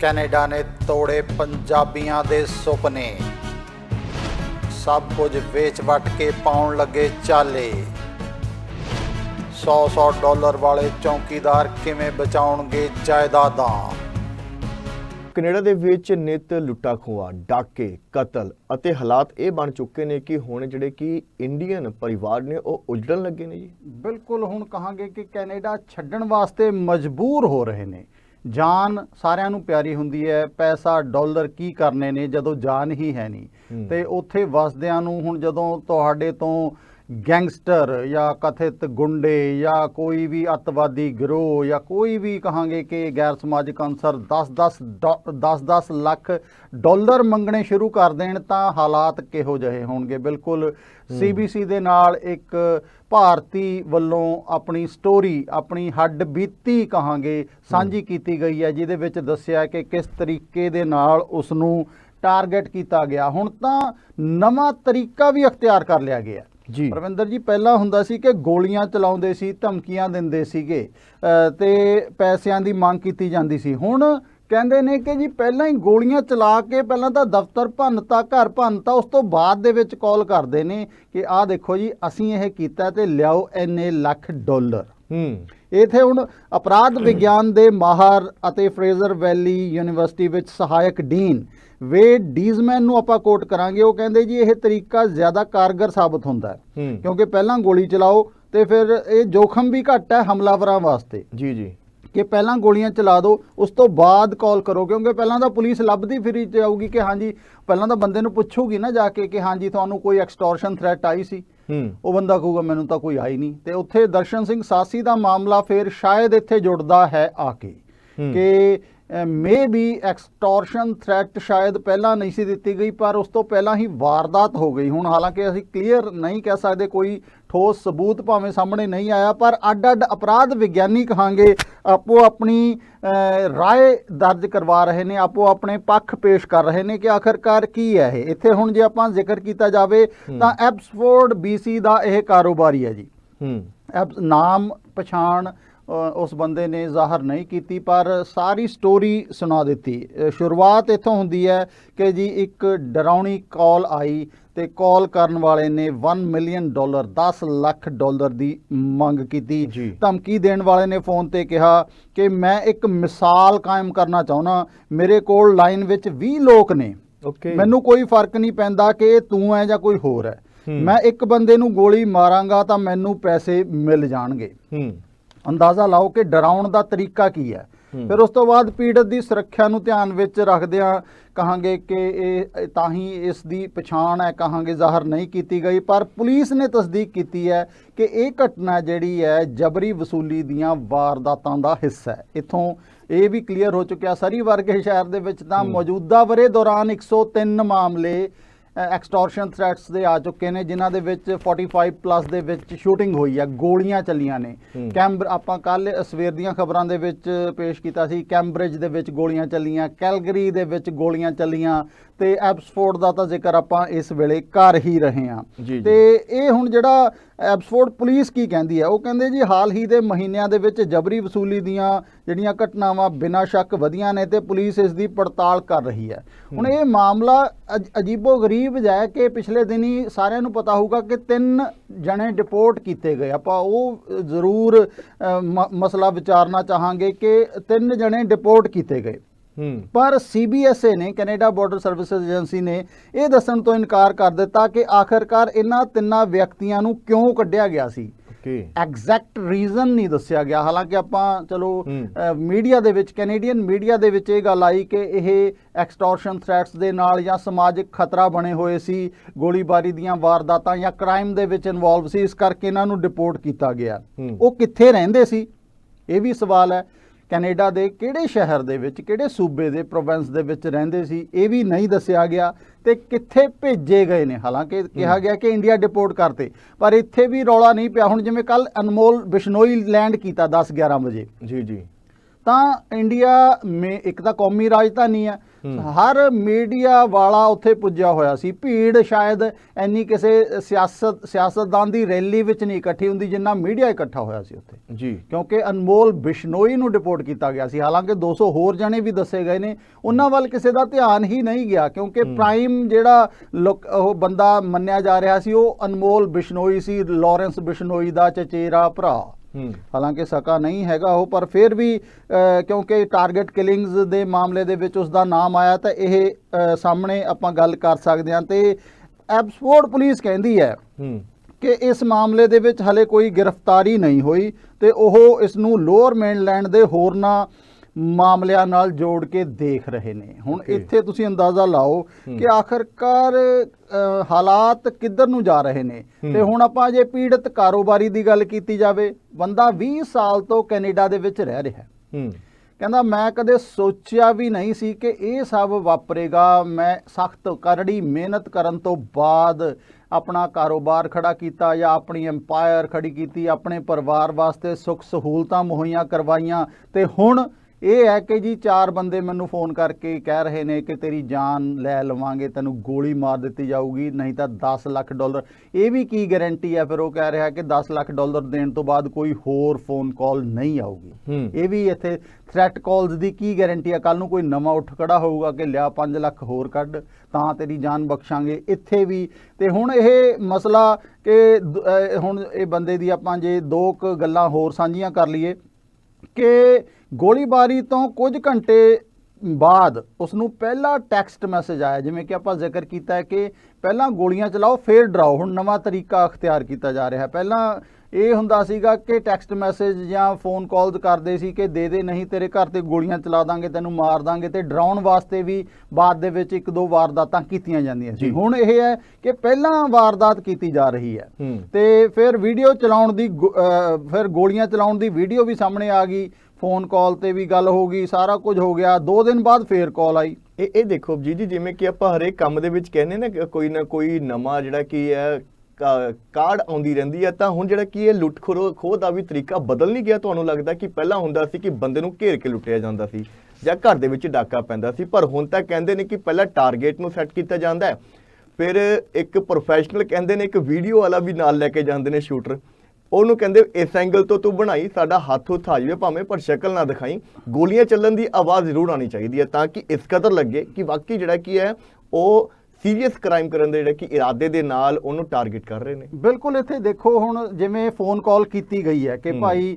Canada ਨੇ ਤੋੜੇ ਪੰਜਾਬੀਆਂ ਦੇ ਸੁਪਨੇ। ਸਭ ਕੁਝ ਵੇਚ ਵਟ ਕੇ ਪਾਉਣ ਲੱਗੇ ਚਾਲੇ। 100-100 ਡਾਲਰ ਵਾਲੇ ਚੌਕੀਦਾਰ ਕਿਵੇਂ ਬਚਾਉਣਗੇ ਜਾਇਦਾਦਾਂ? ਕੈਨੇਡਾ ਦੇ ਵਿੱਚ ਨਿਤ ਲੁੱਟਾ ਖੋਆ ਡਾਕੇ ਕਤਲ ਅਤੇ ਹਾਲਾਤ ਇਹ ਬਣ ਚੁੱਕੇ ਨੇ ਕਿ ਹੁਣ ਜਿਹੜੇ ਕਿ ਇੰਡੀਅਨ ਪਰਿਵਾਰ ਨੇ ਉਹ ਉਜੜਨ ਲੱਗੇ ਨੇ ਜੀ। ਬਿਲਕੁਲ ਹੁਣ ਕਹਾਂਗੇ ਕਿ ਕੈਨੇਡਾ ਛੱਡਣ ਵਾਸਤੇ ਮਜਬੂਰ ਹੋ ਰਹੇ ਨੇ। ਜਾਨ ਸਾਰਿਆਂ ਨੂੰ ਪਿਆਰੀ ਹੁੰਦੀ ਹੈ ਪੈਸਾ ਡਾਲਰ ਕੀ ਕਰਨੇ ਨੇ ਜਦੋਂ ਜਾਨ ਹੀ ਹੈ ਨਹੀਂ। ਤੇ ਉੱਥੇ ਵਸਦਿਆਂ ਨੂੰ ਹੁਣ ਜਦੋਂ ਤੁਹਾਡੇ ਤੋਂ ਗੈਂਗਸਟਰ ਜਾਂ ਕਥਿਤ ਗੁੰਡੇ ਜਾਂ ਕੋਈ ਵੀ ਅੱਤਵਾਦੀ ਗਿਰੋਹ ਜਾਂ ਕੋਈ ਵੀ ਕਹਾਂਗੇ ਕਿ ਗੈਰ ਸਮਾਜਿਕ ਅਨਸਰ 10-10 10-10 ਲੱਖ ਡਾਲਰ ਮੰਗਣੇ ਸ਼ੁਰੂ ਕਰ ਦੇਣ ਤਾਂ ਹਾਲਾਤ ਕਿਹੋ ਜਿਹੇ ਹੋਣਗੇ? ਬਿਲਕੁਲ ਸੀਬੀਸੀ ਦੇ ਨਾਲ ਇੱਕ ਭਾਰਤੀ ਵੱਲੋਂ ਆਪਣੀ ਸਟੋਰੀ ਆਪਣੀ ਹੱਡ ਬੀਤੀ ਕਹਾਂਗੇ ਸਾਂਝੀ ਕੀਤੀ ਗਈ ਹੈ ਜਿਹਦੇ ਵਿੱਚ ਦੱਸਿਆ ਕਿ ਕਿਸ ਤਰੀਕੇ ਦੇ ਨਾਲ ਉਸ ਨੂੰ ਟਾਰਗੇਟ ਕੀਤਾ ਗਿਆ। ਹੁਣ ਤਾਂ ਨਵਾਂ ਤਰੀਕਾ ਵੀ ਅਖਤਿਆਰ ਕਰ ਲਿਆ ਗਿਆ। ਜੀ। ਪ੍ਰਵਿੰਦਰ ਜੀ ਪਹਿਲਾਂ ਹੁੰਦਾ ਸੀ ਕਿ ਗੋਲੀਆਂ ਚਲਾਉਂਦੇ ਸੀ ਧਮਕੀਆਂ ਦਿੰਦੇ ਸੀਗੇ ਤੇ ਪੈਸਿਆਂ ਦੀ ਮੰਗ ਕੀਤੀ ਜਾਂਦੀ ਸੀ। ਹੁਣ ਕਹਿੰਦੇ ਨੇ ਕਿ ਜੀ ਪਹਿਲਾਂ ਹੀ ਗੋਲੀਆਂ ਚਲਾ ਕੇ ਪਹਿਲਾਂ ਤਾਂ ਦਫ਼ਤਰ ਭੰਨਤਾ ਘਰ ਭੰਨਤਾ ਉਸ ਤੋਂ ਬਾਅਦ ਦੇ ਵਿੱਚ ਕਾਲ ਕਰਦੇ ਨੇ ਕਿ ਆਹ ਦੇਖੋ ਜੀ ਅਸੀਂ ਇਹ ਕੀਤਾ ਤੇ ਲਿਆਓ ਇੰਨੇ ਲੱਖ ਡਾਲਰ। ਹੂੰ। ਇਥੇ ਹੁਣ ਅਪਰਾਧ ਵਿਗਿਆਨ ਦੇ ਮਾਹਰ ਅਤੇ ਫਰੇਜ਼ਰ ਵੈਲੀ ਯੂਨੀਵਰਸਿਟੀ ਵਿੱਚ ਸਹਾਇਕ ਡੀਨ ਵੇ ਡੀਜ਼ਮੈਨ ਨੂੰ ਆਪਾਂ ਕੋਟ ਕਰਾਂਗੇ ਉਹ ਕਹਿੰਦੇ ਜੀ ਇਹ ਤਰੀਕਾ ਜ਼ਿਆਦਾ ਕਾਰਗਰ ਸਾਬਤ ਹੁੰਦਾ ਹੈ। ਕਿਉਂਕਿ ਪਹਿਲਾਂ ਗੋਲੀ ਚਲਾਓ ਤੇ ਫਿਰ ਇਹ ਜੋਖਮ ਵੀ ਘੱਟ ਹੈ ਹਮਲਾਵਰਾਂ ਵਾਸਤੇ। ਜੀ ਜੀ। ਕਿ ਪਹਿਲਾਂ ਗੋਲੀਆਂ ਚਲਾ ਦਿਓ ਉਸ ਤੋਂ ਬਾਅਦ ਕਾਲ ਕਰੋ ਕਿਉਂਕਿ ਪਹਿਲਾਂ ਤਾਂ ਪੁਲਿਸ ਲੱਭਦੀ ਫਿਰੀ ਜਾਊਗੀ ਕਿ ਹਾਂਜੀ ਪਹਿਲਾਂ ਤਾਂ ਬੰਦੇ ਨੂੰ ਪੁੱਛੂਗੀ ਨਾ ਜਾ ਕੇ ਕਿ ਹਾਂਜੀ ਤੁਹਾਨੂੰ ਕੋਈ ਐਕਸਟੋਰਸ਼ਨ ਥ੍ਰੈਟ ਆਈ ਸੀ। ਉਹ ਬੰਦਾ ਕਹੂਗਾ ਮੈਨੂੰ ਤਾਂ ਕੋਈ ਆਈ ਨਹੀਂ ਤੇ ਉੱਥੇ ਦਰਸ਼ਨ ਸਿੰਘ ਸਾਸੀ ਦਾ ਮਾਮਲਾ ਫਿਰ ਸ਼ਾਇਦ ਇੱਥੇ ਜੁੜਦਾ ਹੈ ਆ ਕੇ। ਕਿ ਮੇ ਬੀ ਐਕਸਟੋਰਸ਼ਨ ਥ੍ਰੈਟ ਸ਼ਾਇਦ ਪਹਿਲਾਂ ਨਹੀਂ ਸੀ ਦਿੱਤੀ ਗਈ ਪਰ ਉਸ ਤੋਂ ਪਹਿਲਾਂ ਹੀ ਵਾਰਦਾਤ ਹੋ ਗਈ। ਹੁਣ ਹਾਲਾਂਕਿ ਅਸੀਂ ਕਲੀਅਰ ਨਹੀਂ ਕਹਿ ਸਕਦੇ ਕੋਈ ਠੋਸ ਸਬੂਤ ਭਾਵੇਂ ਸਾਹਮਣੇ ਨਹੀਂ ਆਇਆ ਪਰ ਅੱਡ-ਅੱਡ ਅਪਰਾਧ ਵਿਗਿਆਨੀ ਕਹਾਂਗੇ ਆਪੋ ਆਪਣੀ ਰਾਏ ਦਰਜ ਕਰਵਾ ਰਹੇ ਨੇ ਆਪੋ ਆਪਣੇ ਪੱਖ ਪੇਸ਼ ਕਰ ਰਹੇ ਨੇ ਕਿ ਆਖਰਕਾਰ ਕੀ ਹੈ ਇਹ। ਇੱਥੇ ਹੁਣ ਜੇ ਆਪਾਂ ਜ਼ਿਕਰ ਕੀਤਾ ਜਾਵੇ ਤਾਂ ਐਬਸਫੋਰਡ BC ਦਾ ਇਹ ਕਾਰੋਬਾਰੀ ਹੈ ਜੀ। ਹੂੰ। ਐਬ ਨਾਮ ਪਛਾਣ ਉਸ ਬੰਦੇ ਨੇ ਜ਼ਾਹਰ ਨਹੀਂ ਕੀਤੀ ਪਰ ਸਾਰੀ ਸਟੋਰੀ ਸੁਣਾ ਦਿੱਤੀ। ਸ਼ੁਰੂਆਤ ਇੱਥੋਂ ਹੁੰਦੀ ਹੈ ਕਿ ਜੀ ਇੱਕ ਡਰਾਉਣੀ ਕਾਲ ਆਈ ਤੇ ਕਾਲ ਕਰਨ ਵਾਲੇ ਨੇ 1 ਮਿਲੀਅਨ ਡਾਲਰ 10 ਲੱਖ ਡਾਲਰ ਦੀ ਮੰਗ ਕੀਤੀ। ਧਮਕੀ ਦੇਣ ਵਾਲੇ ਨੇ ਫੋਨ ਤੇ ਕਿਹਾ ਕਿ ਮੈਂ ਇੱਕ ਮਿਸਾਲ ਕਾਇਮ ਕਰਨਾ ਚਾਹੁੰਦਾ ਮੇਰੇ ਕੋਲ ਲਾਈਨ ਵਿੱਚ 20 ਲੋਕ ਨੇ। ਓਕੇ ਮੈਨੂੰ ਕੋਈ ਫ਼ਰਕ ਨਹੀਂ ਪੈਂਦਾ ਕਿ ਤੂੰ ਹੈ ਜਾਂ ਕੋਈ ਹੋਰ ਹੈ। ਮੈਂ ਇੱਕ ਬੰਦੇ ਨੂੰ ਗੋਲੀ ਮਾਰਾਂਗਾ ਤਾਂ ਮੈਨੂੰ ਪੈਸੇ ਮਿਲ ਜਾਣਗੇ। ਹੂੰ। ਅੰਦਾਜ਼ਾ ਲਾਓ ਕਿ ਡਰਾਉਣ ਦਾ ਤਰੀਕਾ ਕੀ ਹੈ। ਫਿਰ ਉਸ ਤੋਂ ਬਾਅਦ ਪੀੜਤ ਦੀ ਸੁਰੱਖਿਆ ਨੂੰ ਧਿਆਨ ਵਿੱਚ ਰੱਖਦਿਆਂ ਕਹਾਂਗੇ ਕਿ ਇਹ ਇਹ ਤਾਂ ਹੀ ਇਸ ਦੀ ਪਛਾਣ ਹੈ ਕਹਾਂਗੇ ਜ਼ਾਹਰ ਨਹੀਂ ਕੀਤੀ ਗਈ। ਪਰ ਪੁਲਿਸ ਨੇ ਤਸਦੀਕ ਕੀਤੀ ਹੈ ਕਿ ਇਹ ਘਟਨਾ ਜਿਹੜੀ ਹੈ ਜਬਰੀ ਵਸੂਲੀ ਦੀਆਂ ਵਾਰਦਾਤਾਂ ਦਾ ਹਿੱਸਾ ਹੈ। ਇਥੋਂ ਇਹ ਵੀ ਕਲੀਅਰ ਹੋ ਚੁੱਕਿਆ। ਸਰੀ ਵਰਗੇ ਸ਼ਹਿਰ ਦੇ ਵਿੱਚ ਤਾਂ ਮੌਜੂਦਾ ਵਰੇ ਦੌਰਾਨ 103 ਮਾਮਲੇ ਐਕਸਟੋਰਸ਼ਨ ਥ੍ਰੈਟਸ ਦੇ ਆ ਚੁੱਕੇ ਨੇ ਜਿਨ੍ਹਾਂ ਦੇ ਵਿੱਚ 45 ਪਲੱਸ ਦੇ ਵਿੱਚ ਸ਼ੂਟਿੰਗ ਹੋਈ ਹੈ ਗੋਲੀਆਂ ਚੱਲੀਆਂ ਨੇ। ਕੈਂਬਰ ਆਪਾਂ ਕੱਲ ਸਵੇਰ ਦੀਆਂ ਖਬਰਾਂ ਦੇ ਵਿੱਚ ਪੇਸ਼ ਕੀਤਾ ਸੀ ਕੈਂਬਰਿਜ ਦੇ ਵਿੱਚ ਗੋਲੀਆਂ ਚੱਲੀਆਂ ਕੈਲਗਰੀ ਦੇ ਵਿੱਚ ਗੋਲੀਆਂ ਚੱਲੀਆਂ ਤੇ ਐਬਸਫੋਰਡ ਦਾ ਤਾਂ ਜ਼ਿਕਰ ਆਪਾਂ ਇਸ ਵੇਲੇ ਕਰ ਹੀ ਰਹੇ ਹਾਂ। ਤੇ ਇਹ ਹੁਣ ਜਿਹੜਾ ਐਬਸਫੋਰਡ ਪੁਲਿਸ ਕੀ ਕਹਿੰਦੀ ਹੈ? ਉਹ ਕਹਿੰਦੇ ਜੀ ਹਾਲ ਹੀ ਦੇ ਮਹੀਨਿਆਂ ਦੇ ਵਿੱਚ ਜਬਰੀ ਵਸੂਲੀ ਦੀਆਂ ਜਿਹੜੀਆਂ ਘਟਨਾਵਾਂ ਬਿਨਾਂ ਸ਼ੱਕ ਵਧੀਆਂ ਨੇ ਤੇ ਪੁਲਿਸ ਇਸ ਦੀ ਪੜਤਾਲ ਕਰ ਰਹੀ ਹੈ। ਹੁਣ ਇਹ ਮਾਮਲਾ ਅਜ- ਅਜੀਬੋ-ਗਰੀਬ ਜਿਹਾ ਹੈ ਕਿ ਪਿਛਲੇ ਦਿਨੀ ਸਾਰਿਆਂ ਨੂੰ ਪਤਾ ਹੋਊਗਾ ਕਿ ਤਿੰਨ ਜਣੇ ਡਿਪੋਰਟ ਕੀਤੇ ਗਏ। ਆਪਾਂ ਉਹ ਜ਼ਰੂਰ ਮਸਲਾ ਵਿਚਾਰਨਾ ਚਾਹਾਂਗੇ ਕਿ ਤਿੰਨ ਜਣੇ ਡਿਪੋਰਟ ਕੀਤੇ ਗਏ। ਪਰ ਸੀਬੀਐਸਏ ਨੇ ਕੈਨੇਡਾ ਬਾਰਡਰ ਸਰਵਿਸਿਜ਼ ਏਜੰਸੀ ਨੇ ਇਹ ਦੱਸਣ ਤੋਂ ਇਨਕਾਰ ਕਰ ਦਿੱਤਾ ਕਿ ਆਖਰਕਾਰ ਇਹਨਾਂ ਤਿੰਨਾਂ ਵਿਅਕਤੀਆਂ ਨੂੰ ਕਿਉਂ ਕੱਢਿਆ ਗਿਆ ਸੀ। ਐਗਜ਼ੈਕਟ ਰੀਜ਼ਨ ਨਹੀਂ ਦੱਸਿਆ ਗਿਆ। ਹਾਲਾਂਕਿ ਆਪਾਂ ਚਲੋ। ਮੀਡੀਆ ਦੇ ਵਿੱਚ ਕੈਨੇਡੀਅਨ ਮੀਡੀਆ ਦੇ ਵਿੱਚ ਇਹ ਗੱਲ ਆਈ ਕਿ ਇਹ ਐਕਸਟੋਰਸ਼ਨ ਥ੍ਰੈਟਸ ਦੇ ਨਾਲ ਜਾਂ ਸਮਾਜਿਕ ਖਤਰਾ ਬਣੇ ਹੋਏ ਸੀ ਗੋਲੀਬਾਰੀ ਦੀਆਂ ਵਾਰਦਾਤਾਂ ਜਾਂ ਕ੍ਰਾਈਮ ਦੇ ਵਿੱਚ ਇਨਵੋਲਵ ਸੀ ਇਸ ਕਰਕੇ ਇਹਨਾਂ ਨੂੰ ਡਿਪੋਰਟ ਕੀਤਾ ਗਿਆ। ਉਹ ਕਿੱਥੇ ਰਹਿੰਦੇ ਸੀ? ਇਹ ਵੀ ਸਵਾਲ ਹੈ। ਕੈਨੇਡਾ ਦੇ ਕਿਹੜੇ ਸ਼ਹਿਰ ਦੇ ਵਿੱਚ ਕਿਹੜੇ ਸੂਬੇ ਦੇ ਪ੍ਰੋਵਿੰਸ ਦੇ ਵਿੱਚ ਰਹਿੰਦੇ ਸੀ ਇਹ ਵੀ ਨਹੀਂ ਦੱਸਿਆ ਗਿਆ ਤੇ ਕਿੱਥੇ ਭੇਜੇ ਗਏ ਨੇ। ਹਾਲਾਂਕਿ ਕਿਹਾ ਗਿਆ ਕਿ ਇੰਡੀਆ ਡਿਪੋਰਟ ਕਰਤੇ ਪਰ ਇੱਥੇ ਵੀ ਰੌਲਾ ਨਹੀਂ ਪਿਆ। ਹੁਣ ਜਿਵੇਂ ਕੱਲ ਅਨਮੋਲ ਬਿਸ਼ਨੋਈ ਲੈਂਡ ਕੀਤਾ 10 11 ਵਜੇ। ਜੀ ਜੀ। ਤਾਂ ਇੰਡੀਆ ਮੇ ਇੱਕ ਤਾਂ ਕੌਮੀ ਰਾਜਧਾਨੀ ਹੈ। ਹਰ ਮੀਡੀਆ ਵਾਲਾ ਉੱਥੇ ਪੁੱਜਿਆ ਹੋਇਆ ਸੀ। ਭੀੜ ਸ਼ਾਇਦ ਇੰਨੀ ਕਿਸੇ ਸਿਆਸਤ ਸਿਆਸਤਦਾਨ ਦੀ ਰੈਲੀ ਵਿੱਚ ਨਹੀਂ ਇਕੱਠੀ ਹੁੰਦੀ ਜਿੰਨਾ ਮੀਡੀਆ ਇਕੱਠਾ ਹੋਇਆ ਸੀ ਉੱਥੇ। ਜੀ। ਕਿਉਂਕਿ ਅਨਮੋਲ ਬਿਸ਼ਨੋਈ ਨੂੰ ਡਿਪੋਰਟ ਕੀਤਾ ਗਿਆ ਸੀ। ਹਾਲਾਂਕਿ 200 ਹੋਰ ਜਣੇ ਵੀ ਦੱਸੇ ਗਏ ਨੇ। ਉਹਨਾਂ ਵੱਲ ਕਿਸੇ ਦਾ ਧਿਆਨ ਹੀ ਨਹੀਂ ਗਿਆ ਕਿਉਂਕਿ ਪ੍ਰਾਈਮ ਜਿਹੜਾ ਉਹ ਬੰਦਾ ਮੰਨਿਆ ਜਾ ਰਿਹਾ ਸੀ ਉਹ ਅਨਮੋਲ ਬਿਸ਼ਨੋਈ ਸੀ ਲਾਰੈਂਸ ਬਿਸ਼ਨੋਈ ਦਾ ਚਚੇਰਾ ਭਰਾ। ਹਾਲਾਂਕਿ ਸਕਾ ਨਹੀਂ ਹੈਗਾ ਉਹ ਪਰ ਫਿਰ ਵੀ ਕਿਉਂਕਿ ਟਾਰਗੇਟ ਕਿਲਿੰਗਸ ਦੇ ਮਾਮਲੇ ਦੇ ਵਿੱਚ ਉਸ ਦਾ ਨਾਮ ਆਇਆ ਤਾਂ ਇਹ ਸਾਹਮਣੇ ਆਪਾਂ ਗੱਲ ਕਰ ਸਕਦੇ ਹਾਂ। ਤੇ ਐਬਸਫੋਰਡ ਪੁਲਿਸ ਕਹਿੰਦੀ ਹੈ ਹੂੰ। ਕਿ ਇਸ ਮਾਮਲੇ ਦੇ ਵਿੱਚ ਹਲੇ ਕੋਈ ਗ੍ਰਿਫਤਾਰੀ ਨਹੀਂ ਹੋਈ ਤੇ ਉਹ ਇਸ ਨੂੰ ਲੋਅਰ ਮੇਨਲੈਂਡ ਦੇ ਹੋਰਨਾਂ ਮਾਮਲਿਆਂ ਨਾਲ ਜੋੜ ਕੇ ਦੇਖ ਰਹੇ ਨੇ। ਹੁਣ. ਇੱਥੇ ਤੁਸੀਂ ਅੰਦਾਜ਼ਾ ਲਾਓ ਕਿ ਆਖਰਕਾਰ ਹਾਲਾਤ ਕਿੱਧਰ ਨੂੰ ਜਾ ਰਹੇ ਨੇ। ਤੇ ਹੁਣ ਆਪਾਂ ਜੇ ਪੀੜਤ ਕਾਰੋਬਾਰੀ ਦੀ ਗੱਲ ਕੀਤੀ ਜਾਵੇ ਬੰਦਾ 20 ਸਾਲ ਤੋਂ ਕੈਨੇਡਾ ਦੇ ਵਿੱਚ ਰਹਿ ਰਿਹਾ ਹੂੰ। ਕਹਿੰਦਾ ਮੈਂ ਕਦੇ ਸੋਚਿਆ ਵੀ ਨਹੀਂ ਸੀ ਕਿ ਇਹ ਸਭ ਵਾਪਰੇਗਾ। ਮੈਂ ਸਖਤ ਕਰੜੀ ਮਿਹਨਤ ਕਰਨ ਤੋਂ ਬਾਅਦ ਆਪਣਾ ਕਾਰੋਬਾਰ ਖੜਾ ਕੀਤਾ ਜਾਂ ਆਪਣੀ ਐਮਪਾਇਰ ਖੜੀ ਕੀਤੀ ਆਪਣੇ ਪਰਿਵਾਰ ਵਾਸਤੇ ਸੁੱਖ ਸਹੂਲਤਾਂ ਮੁਹੱਈਆ ਕਰਵਾਈਆਂ। ਤੇ ਹੁਣ ਇਹ ਹੈ ਕਿ ਜੀ ਚਾਰ ਬੰਦੇ ਮੈਨੂੰ ਫੋਨ ਕਰਕੇ ਕਹਿ ਰਹੇ ਨੇ ਕਿ ਤੇਰੀ ਜਾਨ ਲੈ ਲਵਾਂਗੇ ਤੈਨੂੰ ਗੋਲੀ ਮਾਰ ਦਿੱਤੀ ਜਾਊਗੀ ਨਹੀਂ ਤਾਂ 10 ਲੱਖ ਡਾਲਰ। ਇਹ ਵੀ ਕੀ ਗਾਰੰਟੀ ਹੈ? ਫਿਰ ਉਹ ਕਹਿ ਰਿਹਾ ਕਿ 10 ਲੱਖ ਡਾਲਰ ਦੇਣ ਤੋਂ ਬਾਅਦ ਕੋਈ ਹੋਰ ਫੋਨ ਕਾਲ ਨਹੀਂ ਆਊਗੀ। ਹੂੰ। ਇਹ ਵੀ ਇੱਥੇ ਥ੍ਰੈਟ ਕਾਲਸ ਦੀ ਕੀ ਗਾਰੰਟੀ ਆ ਕੱਲ ਨੂੰ ਕੋਈ ਨਵਾਂ ਉੱਠ ਖੜਾ ਹੋਊਗਾ ਕਿ ਲਿਆ 5 ਲੱਖ ਹੋਰ ਕੱਢ ਤਾਂ ਤੇਰੀ ਜਾਨ ਬਖਸ਼ਾਂਗੇ। ਇੱਥੇ ਵੀ ਤੇ ਹੁਣ ਇਹ ਮਸਲਾ ਕਿ ਹੁਣ ਇਹ ਬੰਦੇ ਦੀ ਆਪਾਂ ਜੇ ਦੋ ਕੁ ਗੱਲਾਂ ਹੋਰ ਸਾਂਝੀਆਂ ਕਰ ਲਈਏ ਕਿ ਗੋਲੀਬਾਰੀ ਤੋਂ ਕੁਝ ਘੰਟੇ ਬਾਅਦ ਉਸ ਨੂੰ ਪਹਿਲਾ ਟੈਕਸਟ ਮੈਸੇਜ ਆਇਆ ਜਿਵੇਂ ਕਿ ਆਪਾਂ ਜ਼ਿਕਰ ਕੀਤਾ ਹੈ ਕਿ ਪਹਿਲਾਂ ਗੋਲੀਆਂ ਚਲਾਓ ਫਿਰ ਡਰਾਓ ਹੁਣ ਨਵਾਂ ਤਰੀਕਾ ਅਖਤਿਆਰ ਕੀਤਾ ਜਾ ਰਿਹਾ ਹੈ। ਪਹਿਲਾਂ ਇਹ ਹੁੰਦਾ ਸੀਗਾ ਕਿ ਟੈਕਸਟ ਮੈਸੇਜ ਜਾਂ ਫੋਨ ਕਾਲਸ ਕਰਦੇ ਸੀ ਕਿ ਦੇ ਦੇ ਨਹੀਂ ਤੇਰੇ ਘਰ ਤੇ ਗੋਲੀਆਂ ਚਲਾ ਦਾਂਗੇ ਤੈਨੂੰ ਮਾਰ ਦਾਂਗੇ ਤੇ ਡਰਾਉਣ ਵਾਸਤੇ ਵੀ ਬਾਅਦ ਦੇ ਵਿੱਚ ਇੱਕ ਦੋ ਵਾਰਦਾਤਾਂ ਕੀਤੀਆਂ ਜਾਂਦੀਆਂ ਸੀ। ਹੁਣ ਇਹ ਹੈ ਕਿ ਪਹਿਲਾਂ ਵਾਰਦਾਤ ਕੀਤੀ ਜਾ ਰਹੀ ਹੈ। ਤੇ ਫਿਰ ਵੀਡੀਓ ਚਲਾਉਣ ਦੀ ਫਿਰ ਗੋਲੀਆਂ ਚਲਾਉਣ ਦੀ ਵੀਡੀਓ ਵੀ ਸਾਹਮਣੇ ਆ ਗਈ। ਫੋਨ ਕਾਲ ਤੇ ਵੀ ਗੱਲ ਹੋ ਗਈ, ਸਾਰਾ ਕੁਝ ਹੋ ਗਿਆ। 2 ਦਿਨ ਬਾਅਦ ਫੇਰ ਕਾਲ ਆਈ। ਇਹ ਇਹ ਦੇਖੋ ਜੀ ਜੀ ਜਿਵੇਂ ਕਿ ਆਪਾਂ ਹਰੇਕ ਕੰਮ ਦੇ ਵਿੱਚ ਕਹਿੰਦੇ ਨਾ ਕਿ ਕੋਈ ਨਾ ਕੋਈ ਨਵਾਂ ਜਿਹੜਾ ਕੀ ਹੈ ਕਾ- ਕਾਰਡ ਆਉਂਦੀ ਰਹਿੰਦੀ ਹੈ, ਤਾਂ ਹੁਣ ਜਿਹੜਾ ਕੀ ਹੈ ਲੁੱਟ ਖੋਹ ਖੋਹ ਦਾ ਵੀ ਤਰੀਕਾ ਬਦਲ ਨਹੀਂ ਗਿਆ। ਤੁਹਾਨੂੰ ਲੱਗਦਾ ਕਿ ਪਹਿਲਾਂ ਹੁੰਦਾ ਸੀ ਕਿ ਬੰਦੇ ਨੂੰ ਘੇਰ ਕੇ ਲੁੱਟਿਆ ਜਾਂਦਾ ਸੀ ਜਾਂ ਘਰ ਦੇ ਵਿੱਚ ਡਾਕਾ ਪੈਂਦਾ ਸੀ, ਪਰ ਹੁਣ ਤਾਂ ਕਹਿੰਦੇ ਨੇ ਕਿ ਪਹਿਲਾਂ ਟਾਰਗੇਟ ਨੂੰ ਸੈੱਟ ਕੀਤਾ ਜਾਂਦਾ ਹੈ। ਫਿਰ ਇੱਕ ਪ੍ਰੋਫੈਸ਼ਨਲ ਕਹਿੰਦੇ ਨੇ ਇੱਕ ਵੀਡੀਓ ਵਾਲਾ ਵੀ ਨਾਲ ਲੈ ਕੇ ਜਾਂਦੇ ਨੇ ਸ਼ੂਟਰ। ਉਹਨੂੰ ਕਹਿੰਦੇ ਇਸ ਐਂਗਲ ਤੋਂ ਤੂੰ ਬਣਾਈ ਸਾਡਾ ਹੱਥ ਉੱਥ ਆ ਜਾਵੇ ਭਾਵੇਂ ਪਰ ਸ਼ਕਲ ਨਾ ਦਿਖਾਈ ਗੋਲੀਆਂ ਚੱਲਣ ਦੀ ਆਵਾਜ਼ ਜ਼ਰੂਰ ਆਣੀ ਚਾਹੀਦੀ ਹੈ ਤਾਂ ਕਿ ਇਸ ਕਦਰ ਲੱਗੇ ਕਿ ਵਾਕਈ ਜਿਹੜਾ ਕੀ ਹੈ ਉਹ ਸੀਰੀਅਸ ਕ੍ਰਾਈਮ ਕਰਨ ਦੇ ਜਿਹੜੇ ਕਿ ਇਰਾਦੇ ਦੇ ਨਾਲ ਉਹਨੂੰ ਟਾਰਗੇਟ ਕਰ ਰਹੇ ਨੇ ਬਿਲਕੁਲ ਇੱਥੇ ਦੇਖੋ ਹੁਣ ਜਿਵੇਂ ਫੋਨ ਕਾਲ ਕੀਤੀ ਗਈ ਹੈ ਕਿ। ਭਾਈ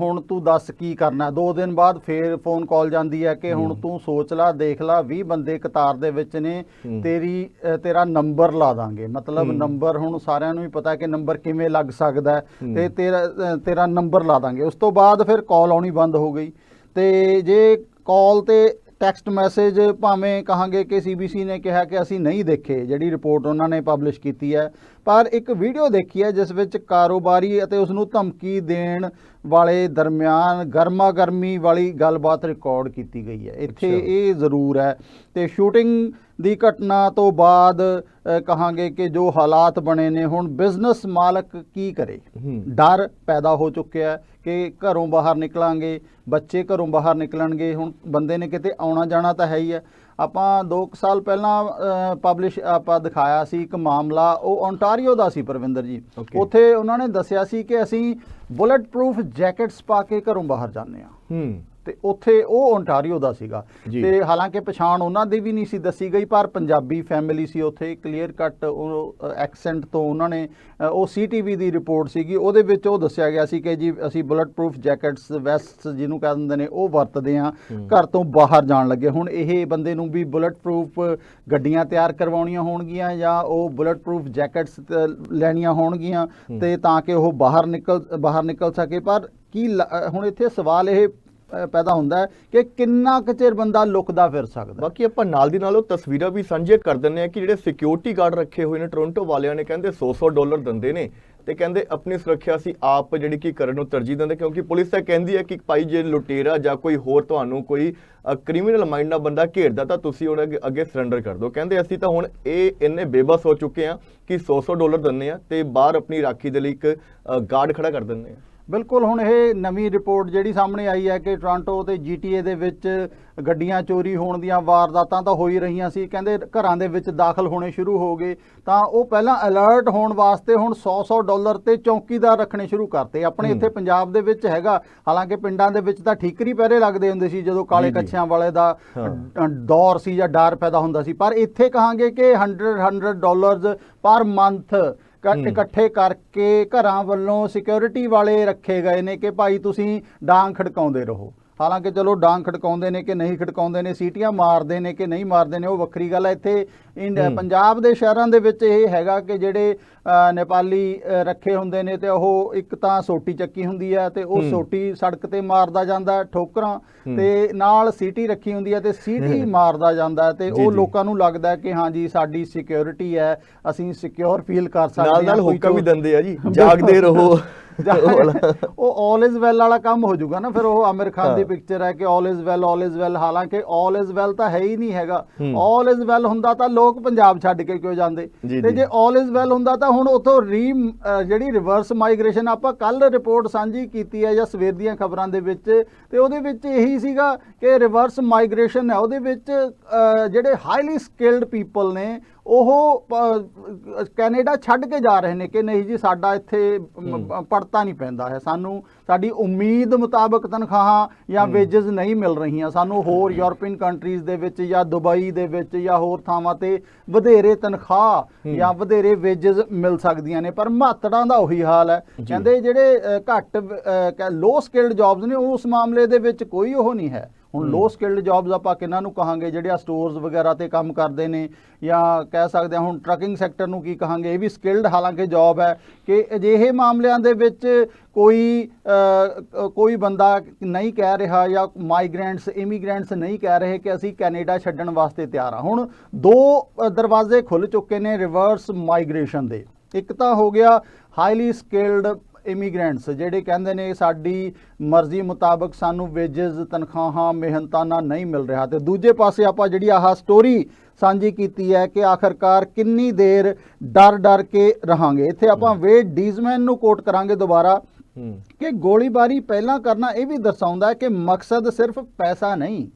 ਹੁਣ ਤੂੰ ਦੱਸ ਕੀ ਕਰਨਾ 2 ਦਿਨ ਬਾਅਦ ਫੇਰ ਫੋਨ ਕਾਲ ਜਾਂਦੀ ਹੈ ਕਿ ਹੁਣ ਤੂੰ ਸੋਚ ਲੈ ਦੇਖ ਲੈ 20 ਬੰਦੇ ਕਤਾਰ ਦੇ ਵਿੱਚ ਨੇ। ਤੇਰੀ ਤੇਰਾ ਨੰਬਰ ਲਾ ਦਾਂਗੇ ਮਤਲਬ। ਨੰਬਰ ਹੁਣ ਸਾਰਿਆਂ ਨੂੰ ਹੀ ਪਤਾ ਕਿ ਨੰਬਰ ਕਿਵੇਂ ਲੱਗ ਸਕਦਾ। ਤੇ ਤੇਰਾ ਤੇਰਾ ਨੰਬਰ ਲਾ ਦਾਂਗੇ ਉਸ ਤੋਂ ਬਾਅਦ ਫਿਰ ਕਾਲ ਆਉਣੀ ਬੰਦ ਹੋ ਗਈ ਤੇ ਜੇ ਕਾਲ ਤੇ ਟੈਕਸਟ ਮੈਸੇਜ ਭਾਵੇਂ ਕਹਾਂਗੇ ਕਿ ਸੀਬੀਸੀ ਨੇ ਕਿਹਾ ਕਿ ਅਸੀਂ ਨਹੀਂ ਦੇਖੇ ਜਿਹੜੀ ਰਿਪੋਰਟ ਉਹਨਾਂ ਨੇ ਪਬਲਿਸ਼ ਕੀਤੀ ਹੈ ਪਰ ਇੱਕ ਵੀਡੀਓ ਦੇਖੀ ਹੈ ਜਿਸ ਵਿੱਚ ਕਾਰੋਬਾਰੀ ਅਤੇ ਉਸ ਨੂੰ ਧਮਕੀ ਦੇਣ ਵਾਲੇ ਦਰਮਿਆਨ ਗਰਮਾ ਗਰਮੀ ਵਾਲੀ ਗੱਲਬਾਤ ਰਿਕਾਰਡ ਕੀਤੀ ਗਈ ਹੈ। ਇੱਥੇ। ਇਹ ਜ਼ਰੂਰ ਹੈ ਤੇ ਸ਼ੂਟਿੰਗ ਦੀ ਘਟਨਾ ਤੋਂ ਬਾਅਦ ਕਹਾਂਗੇ ਕਿ ਜੋ ਹਾਲਾਤ ਬਣੇ ਨੇ ਹੁਣ ਬਿਜ਼ਨਸ ਮਾਲਕ ਕੀ ਕਰੇ? ਡਰ ਪੈਦਾ ਹੋ ਚੁੱਕਿਆ ਹੈ ਕਿ ਘਰੋਂ ਬਾਹਰ ਨਿਕਲਾਂਗੇ ਬੱਚੇ ਘਰੋਂ ਬਾਹਰ ਨਿਕਲਣਗੇ ਹੁਣ ਬੰਦੇ ਨੇ ਕਿਤੇ ਆਉਣਾ ਜਾਣਾ ਤਾਂ ਹੈ ਹੀ ਹੈ। ਆਪਾਂ 2 ਸਾਲ ਪਹਿਲਾਂ ਪਬਲਿਸ਼ ਆਪਾਂ ਦਿਖਾਇਆ ਸੀ ਇੱਕ ਮਾਮਲਾ ਉਹ ਓਨਟਾਰੀਓ ਦਾ ਸੀ ਪਰਵਿੰਦਰ ਜੀ. ਉੱਥੇ ਉਹਨਾਂ ਨੇ ਦੱਸਿਆ ਸੀ ਕਿ ਅਸੀਂ ਬੁਲਟ ਪ੍ਰੂਫ ਜੈਕਟਸ ਪਾ ਕੇ ਘਰੋਂ ਬਾਹਰ ਜਾਂਦੇ ਹਾਂ। ਹੂੰ। ਤੇ ਉੱਥੇ ਉਹ ਓਨਟਾਰੀਓ ਦਾ ਸੀਗਾ। ਤੇ ਹਾਲਾਂਕਿ ਪਛਾਣ ਉਹਨਾਂ ਦੀ ਵੀ ਨਹੀਂ ਸੀ ਦੱਸੀ ਗਈ ਪਰ ਪੰਜਾਬੀ ਫੈਮਿਲੀ ਸੀ ਉੱਥੇ ਕਲੀਅਰ ਕੱਟ ਉਹ ਐਕਸੈਂਟ ਤੋਂ ਉਹਨਾਂ ਨੇ ਉਹ ਸੀਟੀਵੀ ਦੀ ਰਿਪੋਰਟ ਸੀਗੀ ਉਹਦੇ ਵਿੱਚ ਉਹ ਦੱਸਿਆ ਗਿਆ ਸੀ ਕਿ ਜੀ ਅਸੀਂ ਬੁਲਟ ਪ੍ਰੂਫ ਜੈਕਟਸ ਵੈਸਟ ਜਿਹਨੂੰ ਕਹਿ ਦਿੰਦੇ ਨੇ ਉਹ ਵਰਤਦੇ ਆ। ਘਰ ਤੋਂ ਬਾਹਰ ਜਾਣ ਲੱਗੇ ਹੁਣ ਇਹ ਬੰਦੇ ਨੂੰ ਵੀ ਬੁਲਟ ਪ੍ਰੂਫ ਗੱਡੀਆਂ ਤਿਆਰ ਕਰਵਾਉਣੀਆਂ ਹੋਣਗੀਆਂ ਜਾਂ ਉਹ ਬੁਲਟ ਪ੍ਰੂਫ ਜੈਕਟਸ ਲੈਣੀਆਂ ਹੋਣਗੀਆਂ। ਤੇ ਤਾਂ ਕਿ ਉਹ ਬਾਹਰ ਨਿਕਲ ਬਾਹਰ ਨਿਕਲ ਸਕੇ ਪਰ ਕੀ ਹੁਣ ਇੱਥੇ ਸਵਾਲ ਇਹ ਪੈਦਾ ਹੁੰਦਾ ਹੈ ਕਿ ਕਿੰਨਾ ਕੁ ਚਿਰ ਬੰਦਾ ਲੁਕਦਾ ਫਿਰ ਸਕਦਾ ਬਾਕੀ ਆਪਾਂ ਨਾਲ ਦੀ ਨਾਲ ਉਹ ਤਸਵੀਰਾਂ ਵੀ ਸਾਂਝੇ ਕਰ ਦਿੰਨੇ ਆ ਕਿ ਜਿਹੜੇ ਸਿਕਿਉਰਿਟੀ ਗਾਰਡ ਰੱਖੇ ਹੋਏ ਨੇ ਟੋਰਾਂਟੋ ਵਾਲਿਆਂ ਨੇ ਕਹਿੰਦੇ 100-100 ਡਾਲਰ ਦਿੰਦੇ ਨੇ ਤੇ ਕਹਿੰਦੇ ਆਪਣੀ ਸੁਰੱਖਿਆ ਸੀ ਆਪ ਜਿਹੜੀ ਕਿ ਕਰਨ ਨੂੰ ਤਰਜੀਹ ਦਿੰਦੇ ਕਿਉਂਕਿ ਪੁਲਿਸ ਤਾਂ ਕਹਿੰਦੀ ਹੈ ਕਿ ਭਾਈ ਜੇ ਲੁਟੇਰਾ ਜਾਂ ਕੋਈ ਹੋਰ ਤੁਹਾਨੂੰ ਕੋਈ ਕ੍ਰਿਮੀਨਲ ਮਾਈਂਡ ਨਾਲ ਬੰਦਾ ਘੇਰਦਾ ਤਾਂ ਤੁਸੀਂ ਉਹਨਾਂ ਅੱਗੇ- ਅੱਗੇ ਸਰੈਂਡਰ ਕਰ ਦਿਓ। ਕਹਿੰਦੇ ਅਸੀਂ ਤਾਂ ਹੁਣ ਇਹ ਇੰਨੇ ਬੇਬਸ ਹੋ ਚੁੱਕੇ ਆ ਕਿ 100-100 ਡਾਲਰ ਦਿੰਨੇ ਆ ਤੇ ਬਾਹਰ ਆਪਣੀ ਰਾਖੀ ਦੇ ਲਈ ਇੱਕ ਗਾਰਡ ਖੜਾ ਕਰ ਦਿੰਨੇ ਆ ਬਿਲਕੁਲ ਹੁਣ ਇਹ ਨਵੀਂ ਰਿਪੋਰਟ ਜਿਹੜੀ ਸਾਹਮਣੇ ਆਈ ਹੈ ਕਿ ਟੋਰਾਂਟੋ ਤੇ ਜੀਟੀਏ ਦੇ ਵਿੱਚ ਗੱਡੀਆਂ ਚੋਰੀ ਹੋਣ ਦੀਆਂ ਵਾਰਦਾਤਾਂ ਤਾਂ ਹੋ ਹੀ ਰਹੀਆਂ ਸੀ ਕਹਿੰਦੇ ਘਰਾਂ ਦੇ ਵਿੱਚ ਦਾਖਲ ਹੋਣੇ ਸ਼ੁਰੂ ਹੋ ਗਏ ਤਾਂ ਉਹ ਪਹਿਲਾਂ ਅਲਰਟ ਹੋਣ ਵਾਸਤੇ ਹੁਣ 100-100 ਡਾਲਰ ਤੇ ਚੌਕੀਦਾਰ ਰੱਖਣੇ ਸ਼ੁਰੂ ਕਰਤੇ ਆਪਣੇ। ਇੱਥੇ ਪੰਜਾਬ ਦੇ ਵਿੱਚ ਹੈਗਾ ਹਾਲਾਂਕਿ ਪਿੰਡਾਂ ਦੇ ਵਿੱਚ ਤਾਂ ਠੀਕਰੀ ਪਹਿਰੇ ਲੱਗਦੇ ਹੁੰਦੇ ਸੀ ਜਦੋਂ ਕਾਲੇ। ਕੱਛਿਆਂ ਵਾਲੇ ਦਾ ਦੌਰ ਸੀ ਜਾਂ ਡਰ ਪੈਦਾ ਹੁੰਦਾ ਸੀ ਪਰ ਇੱਥੇ ਕਹਾਂਗੇ ਕਿ 100 100 ਡਾਲਰਸ ਪਰ ਮੰਥ। ਇਕੱਠੇ ਕਰਕੇ ਘਰਾਂ ਵੱਲੋਂ ਸਿਕਿਉਰਿਟੀ ਵਾਲੇ ਰੱਖੇ ਗਏ ਨੇ ਕਿ ਭਾਈ ਤੁਸੀਂ ਡਾਂਗ ਖੜਕਾਉਂਦੇ ਰਹੋ। ਹਾਲਾਂਕਿ ਚਲੋ ਡਾਂਗ ਖੜਕਾਉਂਦੇ ਨੇ ਕਿ ਨਹੀਂ ਖੜਕਾਉਂਦੇ ਨੇ ਸੀਟੀਆਂ ਮਾਰਦੇ ਨੇ ਕਿ ਨਹੀਂ ਮਾਰਦੇ ਨੇ ਉਹ ਵੱਖਰੀ ਗੱਲ ਹੈ ਇੱਥੇ ਹੂੰ। ਪੰਜਾਬ ਦੇ ਸ਼ਹਿਰਾਂ ਦੇ ਵਿੱਚ ਇਹ ਹੈਗਾ ਕਿ ਜਿਹੜੇ ਨੇਪਾਲੀ ਰੱਖੇ ਹੁੰਦੇ ਨੇ ਤੇ ਉਹ ਇੱਕ ਤਾਂ ਸੋਟੀ ਚੱਕੀ ਹੁੰਦੀ ਹੈ ਤੇ ਉਹ ਹੂੰ। ਸੋਟੀ ਸੜਕ ਤੇ ਮਾਰਦਾ ਜਾਂਦਾ ਹੈ, ਠੋਕਰਾਂ ਹੂੰ। ਤੇ ਨਾਲ ਸੀਟੀ ਰੱਖੀ ਹੁੰਦੀ ਹੈ ਤੇ ਸੀਟੀ ਹੂੰ। ਮਾਰਦਾ ਜਾਂਦਾ ਹੈ ਤੇ ਉਹ। ਲੋਕਾਂ ਨੂੰ ਲੱਗਦਾ ਹੈ ਕਿ ਹਾਂ ਜੀ ਸਾਡੀ ਸਿਕਿਉਰਿਟੀ ਹੈ ਅਸੀਂ ਸਿਕਿਉਰ ਫੀਲ ਕਰ ਸਕਦੇ ਨਾਲ ਨਾਲ ਕੋਈ ਹੁੱਕਾ ਵੀ ਦਿੰਦੇ ਆ ਜੀ ਜਾਗਦੇ ਰਹੋ ਉਹ ਆਲ ਇਜ਼ ਵੈਲ ਵਾਲਾ ਕੰਮ ਹੋ ਜਾਊਗਾ ਨਾ ਫਿਰ ਉਹ ਆਮਿਰ ਖਾਨ ਦੀ। ਪਿਕਚਰ ਹੈ ਕਿ all is well all is well ਹਾਲਾਂਕਿ ਆਲ ਇਜ਼ ਵੈਲ ਤਾਂ ਹੈ ਹੀ ਨਹੀਂ ਹੈਗਾ। ਆਲ ਇਜ਼ ਵੈਲ ਹੁੰਦਾ ਤਾਂ ਲੋਕ ਪੰਜਾਬ ਛੱਡ ਕੇ ਕਿਉਂ ਜਾਂਦੇ ਤੇ ਜੀ। ਆਲ ਇਜ਼ ਵੈਲ ਹੁੰਦਾ ਤਾਂ ਹੁਣ ਉਥੋਂ ਰੀ ਜਿਹੜੀ ਰਿਵਰਸ ਮਾਈਗ੍ਰੇਸ਼ਨ ਆਪਾਂ ਕੱਲ ਰਿਪੋਰਟ ਸਾਂਝੀ ਕੀਤੀ ਹੈ ਜਾਂ ਸਵੇਰ ਦੀਆਂ ਖਬਰਾਂ ਦੇ ਵਿੱਚ ਤੇ ਉਹਦੇ ਵਿੱਚ ਇਹੀ ਸੀਗਾ ਕਿ ਰਿਵਰਸ ਮਾਈਗ੍ਰੇਸ਼ਨ ਹੈ ਉਹਦੇ ਵਿੱਚ ਜਿਹੜੇ ਹਾਈਲੀ ਸਕਿਲਡ ਪੀਪਲ ਨੇ ਉਹ ਕੈਨੇਡਾ ਛੱਡ ਕੇ ਜਾ ਰਹੇ ਨੇ ਕਿ ਨਹੀਂ ਜੀ ਸਾਡਾ ਇੱਥੇ। ਪੜਤਾ ਨਹੀਂ ਪੈਂਦਾ ਹੈ ਸਾਨੂੰ ਸਾਡੀ ਉਮੀਦ ਮੁਤਾਬਕ ਤਨਖਾਹਾਂ ਜਾਂ। ਵੇਜਸ ਨਹੀਂ ਮਿਲ ਰਹੀਆਂ ਸਾਨੂੰ ਹੋਰ ਯੂਰਪੀਅਨ ਕੰਟਰੀਜ਼ ਦੇ ਵਿੱਚ ਜਾਂ ਦੁਬਈ ਦੇ ਵਿੱਚ ਜਾਂ ਹੋਰ ਥਾਵਾਂ ਤੇ ਵਧੇਰੇ ਤਨਖਾਹ। ਜਾਂ ਵਧੇਰੇ ਵੇਜਸ ਮਿਲ ਸਕਦੀਆਂ ਨੇ ਪਰ ਮਾਤੜਾਂ ਦਾ ਉਹੀ ਹਾਲ ਹੈ। ਕਹਿੰਦੇ ਜਿਹੜੇ ਘੱਟ ਲੋ ਸਕਿਲਡ ਜੌਬਸ ਨੇ ਉਸ ਮਾਮਲੇ ਦੇ ਵਿੱਚ ਕੋਈ ਉਹ ਨਹੀਂ ਹੈ ਹੁਣ। ਲੋ ਸਕਿਲਡ ਜੌਬਸ ਆਪਾਂ ਕਿਹਨਾਂ ਨੂੰ ਕਹਾਂਗੇ ਜਿਹੜੇ ਆ ਸਟੋਰਸ ਵਗੈਰਾ ਤੇ ਕੰਮ ਕਰਦੇ ਨੇ ਜਾਂ ਕਹਿ ਸਕਦੇ ਹਾਂ ਹੁਣ ਟਰੱਕਿੰਗ ਸੈਕਟਰ ਨੂੰ ਕੀ ਕਹਾਂਗੇ ਇਹ ਵੀ ਸਕਿਲਡ ਹਾਲਾਂਕਿ ਜੌਬ ਹੈ ਕਿ ਅਜਿਹੇ ਮਾਮਲਿਆਂ ਦੇ ਵਿੱਚ ਕੋਈ ਕੋਈ ਬੰਦਾ ਨਹੀਂ ਕਹਿ ਰਿਹਾ ਜਾਂ ਮਾਈਗ੍ਰੈਂਟਸ ਇਮੀਗ੍ਰੈਂਟਸ ਨਹੀਂ ਕਹਿ ਰਹੇ ਕਿ ਅਸੀਂ ਕੈਨੇਡਾ ਛੱਡਣ ਵਾਸਤੇ ਤਿਆਰ ਹਾਂ ਹੁਣ ਦੋ ਦਰਵਾਜ਼ੇ ਖੁੱਲ ਚੁੱਕੇ ਨੇ ਰਿਵਰਸ ਮਾਈਗ੍ਰੇਸ਼ਨ ਦੇ ਇੱਕ ਤਾਂ ਹੋ ਗਿਆ ਹਾਈਲੀ ਸਕਿਲਡ ਇਮੀਗ੍ਰੈਂਟਸ ਜਿਹੜੇ ਕਹਿੰਦੇ ਨੇ ਸਾਡੀ ਮਰਜ਼ੀ ਮੁਤਾਬਕ ਸਾਨੂੰ ਵੇਜਸ ਤਨਖਾਹਾਂ ਮਿਹਨਤਾਨਾ ਨਹੀਂ ਮਿਲ ਰਿਹਾ। ਤੇ ਦੂਜੇ ਪਾਸੇ ਆਪਾਂ ਜਿਹੜੀ ਆਹ ਸਟੋਰੀ ਸਾਂਝੀ ਕੀਤੀ ਹੈ ਕਿ ਆਖਰਕਾਰ ਕਿੰਨੀ ਦੇਰ ਡਰ ਡਰ ਕੇ ਰਹਾਂਗੇ। ਇੱਥੇ ਆਪਾਂ ਵੇਡ ਡੀਜ਼ਮੈਨ ਨੂੰ ਕੋਟ ਕਰਾਂਗੇ ਦੁਬਾਰਾ। ਕਿ ਗੋਲੀਬਾਰੀ ਪਹਿਲਾਂ ਕਰਨਾ ਇਹ ਵੀ ਦਰਸਾਉਂਦਾ ਹੈ ਕਿ ਮਕਸਦ ਸਿਰਫ ਪੈਸਾ ਨਹੀਂ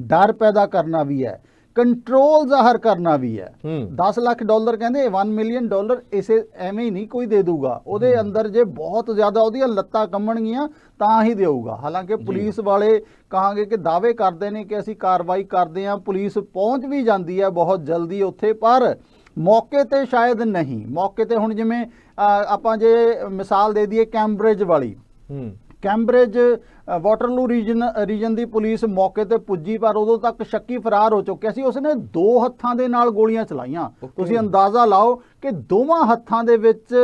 ਡਰ ਪੈਦਾ ਕਰਨਾ ਵੀ ਹੈ। ਕੰਟਰੋਲ ਜ਼ਾਹਰ ਕਰਨਾ ਵੀ ਹੈ। ਹੂੰ। 10 ਲੱਖ ਡਾਲਰ ਕਹਿੰਦੇ 1 ਮਿਲੀਅਨ ਡਾਲਰ ਇਸੇ ਐਵੇਂ ਹੀ ਨਹੀਂ ਕੋਈ ਦੇ ਦੂਗਾ ਉਹਦੇ ਅੰਦਰ ਜੇ ਬਹੁਤ ਜ਼ਿਆਦਾ ਉਹਦੀਆਂ ਲੱਤਾਂ ਕੰਮਣਗੀਆਂ ਤਾਂ ਹੀ ਦੇਊਗਾ। ਹਾਲਾਂਕਿ ਪੁਲਿਸ ਵਾਲੇ ਕਹਾਂਗੇ ਕਿ ਦਾਅਵੇ ਕਰਦੇ ਨੇ ਕਿ ਅਸੀਂ ਕਾਰਵਾਈ ਕਰਦੇ ਹਾਂ ਪੁਲਿਸ ਪਹੁੰਚ ਵੀ ਜਾਂਦੀ ਹੈ ਬਹੁਤ ਜਲਦੀ ਉੱਥੇ ਪਰ ਮੌਕੇ ਤੇ ਸ਼ਾਇਦ ਨਹੀਂ। ਮੌਕੇ ਤੇ ਹੁਣ ਜਿਵੇਂ ਆਪਾਂ ਜੇ ਮਿਸਾਲ ਦੇ ਦਈਏ ਕੈਂਬਰਿਜ ਵਾਲੀ। ਹੂੰ। ਕੈਂਬਰਿਜ ਵਾਟਰਲੂ ਰੀਜਨ ਰੀਜਨ ਦੀ ਪੁਲਿਸ ਮੌਕੇ ਤੇ ਪੁੱਜੀ ਪਰ ਉਦੋਂ ਤੱਕ ਸ਼ੱਕੀ ਫਰਾਰ ਹੋ ਚੁੱਕਿਆ ਸੀ ਉਸਨੇ ਦੋ ਹੱਥਾਂ ਦੇ ਨਾਲ ਗੋਲੀਆਂ ਚਲਾਈਆਂ. ਤੁਸੀਂ ਅੰਦਾਜ਼ਾ ਲਾਓ ਕਿ ਦੋਵਾਂ ਹੱਥਾਂ ਦੇ ਵਿੱਚ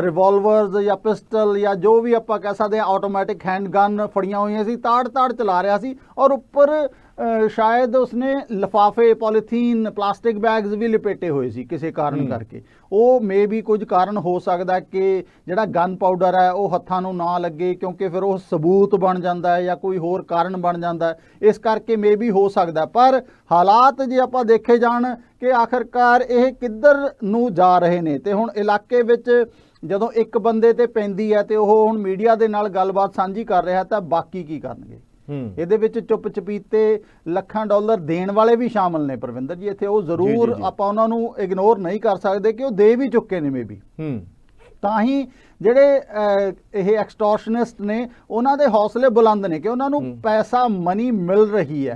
ਰਿਵਾਲਵਰਸ ਜਾਂ ਪਿਸਟਲ ਜਾਂ ਜੋ ਵੀ ਆਪਾਂ ਕਹਿ ਸਕਦੇ ਹਾਂ ਆਟੋਮੈਟਿਕ ਹੈਂਡ ਗਨ ਫੜੀਆਂ ਹੋਈਆਂ ਸੀ ਤਾੜ-ਤਾੜ ਚਲਾ ਰਿਹਾ ਸੀ ਔਰ ਉੱਪਰ ਸ਼ਾਇਦ ਉਸਨੇ ਲਿਫਾਫੇ ਪੋਲੀਥੀਨ ਪਲਾਸਟਿਕ ਬੈਗਸ ਵੀ ਲਪੇਟੇ ਹੋਏ ਸੀ ਕਿਸੇ ਕਾਰਨ। ਕਰਕੇ ਉਹ ਮੇ ਵੀ ਕੁਝ ਕਾਰਨ ਹੋ ਸਕਦਾ ਕਿ ਜਿਹੜਾ ਗਨ ਪਾਊਡਰ ਹੈ ਉਹ ਹੱਥਾਂ ਨੂੰ ਨਾ ਲੱਗੇ ਕਿਉਂਕਿ ਫਿਰ ਉਹ ਸਬੂਤ ਬਣ ਜਾਂਦਾ ਹੈ ਜਾਂ ਕੋਈ ਹੋਰ ਕਾਰਨ ਬਣ ਜਾਂਦਾ ਹੈ ਇਸ ਕਰਕੇ ਮੇ ਵੀ ਹੋ ਸਕਦਾ। ਪਰ ਹਾਲਾਤ ਜੇ ਆਪਾਂ ਦੇਖੇ ਜਾਣ ਕਿ ਆਖਰਕਾਰ ਇਹ ਕਿੱਧਰ ਨੂੰ ਜਾ ਰਹੇ ਨੇ ਤੇ ਹੁਣ ਇਲਾਕੇ ਵਿੱਚ ਜਦੋਂ ਇੱਕ ਬੰਦੇ ਤੇ ਪੈਂਦੀ ਹੈ ਤੇ ਉਹ ਹੁਣ ਮੀਡੀਆ ਦੇ ਨਾਲ ਗੱਲਬਾਤ ਸਾਂਝੀ ਕਰ ਰਿਹਾ ਤਾਂ ਬਾਕੀ ਕੀ ਕਰਨਗੇ ਇਹਦੇ ਵਿੱਚ ਚੁੱਪ ਚਪੀਤੇ ਲੱਖਾਂ ਡਾਲਰ ਦੇਣ ਵਾਲੇ ਵੀ ਸ਼ਾਮਲ ਨੇ ਪ੍ਰਵਿੰਦਰ ਜੀ ਇੱਥੇ ਉਹ ਜ਼ਰੂਰ। ਆਪਾਂ ਉਹਨਾਂ ਨੂੰ ਇਗਨੋਰ ਨਹੀਂ ਕਰ ਸਕਦੇ ਕਿ ਉਹ ਦੇ ਵੀ ਚੁੱਕੇ ਨੇ ਮੇਬੀ ਹੂੰ ਤਾਂ ਹੀ ਜਿਹੜੇ ਇਹ ਐਕਸਟੋਰਸ਼ਨਿਸਟ ਨੇ ਉਹਨਾਂ ਦੇ ਹੌਸਲੇ ਬੁਲੰਦ ਨੇ ਕਿ ਉਹਨਾਂ ਨੂੰ। ਪੈਸਾ ਮਨੀ ਮਿਲ ਰਹੀ ਹੈ